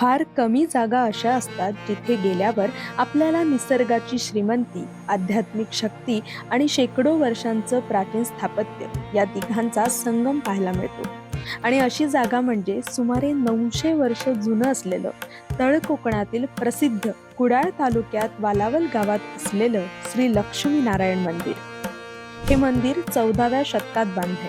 फार कमी जागा अशा असतात जिथे गेल्यावर आपल्याला निसर्गाची श्रीमंती आध्यात्मिक शक्ती आणि शेकडो वर्षांचं प्राचीन स्थापत्य या तिघांचा संगम पाहायला मिळतो. आणि अशी जागा म्हणजे सुमारे नऊशे वर्ष जुनं असलेलं तळ कोकणातील प्रसिद्ध कुडाळ तालुक्यात वालावल गावात असलेलं श्री लक्ष्मीनारायण मंदिर. हे मंदिर चौदाव्या शतकात बांधले.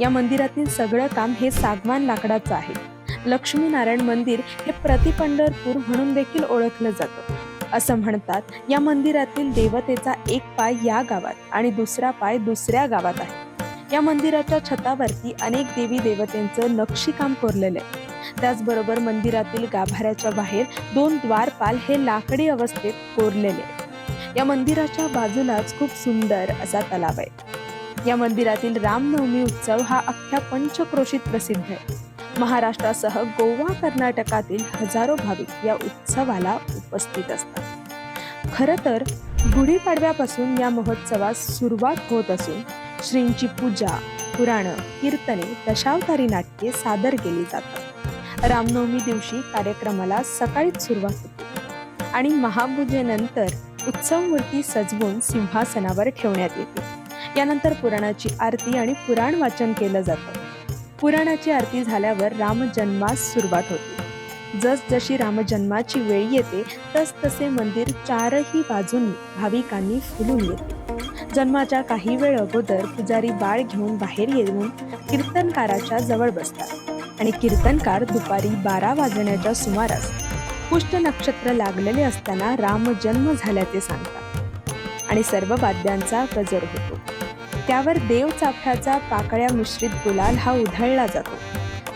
या मंदिरातील सगळं काम हे सागवान लाकडाचं आहे. लक्ष्मीनारायण मंदिर हे प्रतिपंढरपूर म्हणून देखील ओळखलं जातं. असं म्हणतात या मंदिरातील देवतेचा एक पाय या गावात आणि दुसरा पाय दुसऱ्या गावात आहे. या मंदिराच्या छतावरती अनेक देवी देवतेंचं नक्षीकाम कोरलेलं आहे. त्याचबरोबर मंदिरातील गाभाऱ्याच्या बाहेर दोन द्वारपाल हे लाकडी अवस्थेत कोरलेले या मंदिराच्या बाजूलाच खूप सुंदर असा तलाव आहे. या मंदिरातील रामनवमी उत्सव हा अख्ख्या पंचक्रोशीत प्रसिद्ध आहे. महाराष्ट्रासह गोवा कर्नाटकातील हजारो भाविक या उत्सवाला उपस्थित असतात. खरं तर गुढीपाडव्यापासून या महोत्सवास सुरुवात होत असून श्रींची पूजा पुराणं कीर्तने दशावतारी नाट्ये सादर केली जातात. रामनवमी दिवशी कार्यक्रमाला सकाळीच सुरुवात होते. आणि महापूजेनंतर उत्सव मूर्ती सजवून सिंहासनावर ठेवण्यात येते. यानंतर पुराणाची आरती आणि पुराण वाचन केलं जातं. पुराणाची आरती झाल्यावर रामजन्मास सुरुवात होते. जसजशी रामजन्माची वेळ येते तस तसे मंदिर चारही बाजूंनी भाविकांनी फुलून येते जन्माच्या काही वेळ अगोदर पुजारी बाळ घेऊन बाहेर येऊन कीर्तनकाराच्या जवळ बसतात आणि कीर्तनकार दुपारी बारा वाजण्याच्या सुमारास पुष्ट नक्षत्र लागलेले असताना रामजन्म झाल्याचे सांगतात. आणि सर्व वाद्यांचा गजर होतो. त्यावर देव चाफ्याचा पाकळ्या मिश्रित गुलाल हा उधळला जातो.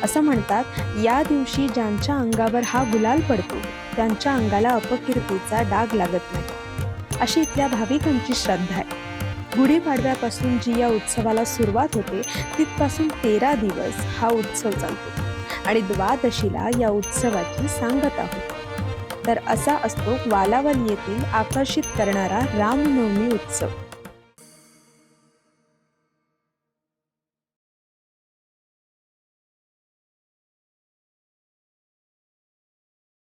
असं म्हणतात या दिवशी ज्यांच्या अंगावर हा गुलाल पडतो त्यांच्या अंगाला अपकीर्तीचा डाग लागत नाही. अशी इथल्या भाविकांची श्रद्धा आहे. गुढीपाडव्यापासून जी या उत्सवाला सुरुवात होते तिथपासून तेरा दिवस हा उत्सव चालतो आणि द्वादशीला या उत्सवाची सांगता होते तर असा असतो वालावल येथील आकर्षित करणारा रामनवमी उत्सव.